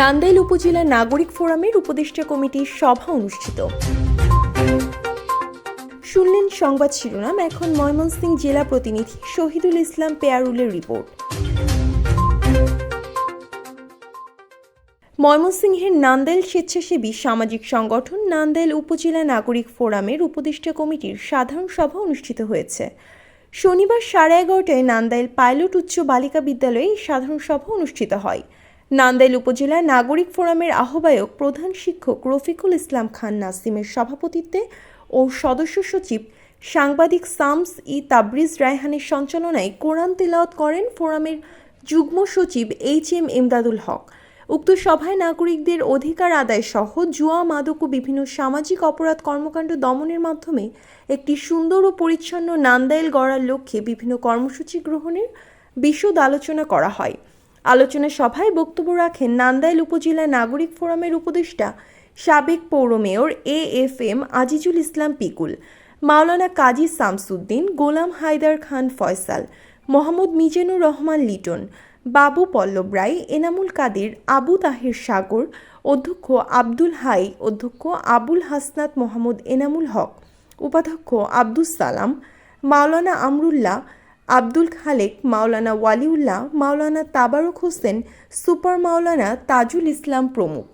নান্দাইল উপজেলা নাগরিক ফোরামের উপদেষ্টা কমিটির সভা অনুষ্ঠিত। শুনলেন সংবাদ শিরোনাম, এখন ময়মনসিংহ জেলা প্রতিনিধি শহীদুল ইসলাম পেয়ারুলের রিপোর্ট। ময়মনসিংহের নান্দাইল স্বেচ্ছাসেবী সামাজিক সংগঠন নান্দাইল উপজেলা নাগরিক ফোরামের উপদেষ্টা কমিটির সাধারণ সভা অনুষ্ঠিত হয়েছে। শনিবার সাড়ে এগারোটায় নান্দাইল পাইলট উচ্চ বালিকা বিদ্যালয়ে সাধারণ সভা অনুষ্ঠিত হয়। নান্দাইল উপজেলা নাগরিক ফোরামের আহ্বায়ক প্রধান শিক্ষক রফিকুল ইসলাম খান নাসিমের সভাপতিত্বে ও সদস্য সচিব সাংবাদিক সামস ই তাবরিজ রায়হানের সঞ্চালনায় কোরআন তেলাওয়াত করেন ফোরামের যুগ্ম সচিব এইচ এম এমদাদুল হক। উক্ত সভায় নাগরিকদের অধিকার আদায় সহ জুয়া, মাদক ও বিভিন্ন সামাজিক অপরাধ কর্মকাণ্ড দমনের মাধ্যমে একটি সুন্দর ও পরিচ্ছন্ন নান্দাইল গড়ার লক্ষ্যে বিভিন্ন কর্মসূচি গ্রহণের বিশদ আলোচনা করা হয়। আলোচনা সভায় বক্তব্য রাখেন নান্দাইল উপজেলা নাগরিক ফোরামের উপদেষ্টা সাবেক পৌর mayor A F M Azizul Islam Pikul, Maulana Kazi Shamsuddin, Golam Haider Khan Faisal, Mohammad Mizanur Rahman Liton, Babu Pallab Roy, Enamul কাদের, আবু তাহের সাগর, অধ্যক্ষ আব্দুল হাই, অধ্যক্ষ আবুল হাসনাত মোহাম্মদ এনামুল হক, উপাধ্যক্ষ আব্দুস সালাম, মাওলানা আমরুল্লাহ আব্দুল খালেক মাওলানা ওয়ালিউল্লাহ মাওলানা তাবারক হোসেন সুপার মাওলানা তাজুল ইসলাম প্রমুখ।